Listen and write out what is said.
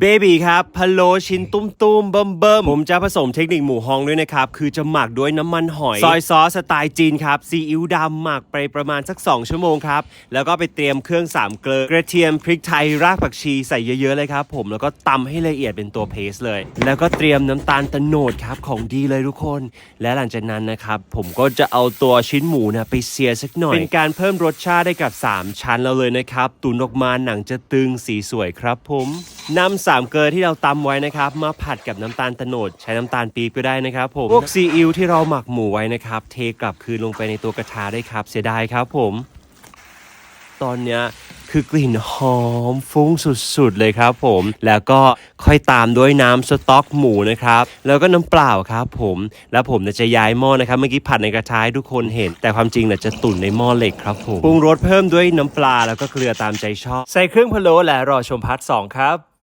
เบบี้ครับพะโล้ชิ้นตุ้มตุ้มๆเบิ่มเบิ่มผมจะผสมเทคนิคหมูฮองด้วยนะครับ คือจะหมักด้วยน้ำมันหอย ซอยซอสสไตล์จีนครับ ซีอิ๊วดำหมักไปประมาณสัก 2 ชั่วโมงครับ แล้วก็ไปเตรียมเครื่องสามเกลือกระเทียมพริกไทย รากผักชีใส่เยอะ ๆ เลยครับ ผมแล้วก็ตำให้ละเอียดเป็นตัวเพสเลย แล้วก็เตรียมน้ำตาลตะโนดครับของดีเลยทุกคน และหลังจากนั้นนะครับผมก็จะเอาตัวชิ้นหมูนะไปเสียสักหน่อย เป็นการเพิ่มรสชาติได้กับ 3 ชั้นเราเลยนะครับตุนออกมาหนังจะตึงสีสวยครับผม นำสามเกลือที่เราตำไว้นะครับ มาผัดกับน้ำตาลตะโนดใช้น้ำตาลปี๊บก็ได้นะครับผมพวกซีอิ๊วที่เราหมักหมูไว้นะครับ เทกลับคืนลงไปในตัวกระทะได้ครับ เสียดายครับผม ตอนเนี้ยคือกลิ่นหอมฟุ้งสุดๆเลยครับผม แล้วก็ค่อยตามด้วยน้ำสต๊อกหมูนะครับ แล้วก็น้ำเปล่าครับผม แล้วผมเนี่ยจะย้ายหม้อนะครับเมื่อกี้ผัดในกระทะให้ทุกคนเห็น แต่ความจริงเนี่ยจะตุ๋นในหม้อเหล็กครับผมปรุงรสเพิ่มด้วยน้ำปลาแล้วก็เกลือตามใจชอบ ใส่เครื่องพะโล้และรอชมพาร์ทสองครับ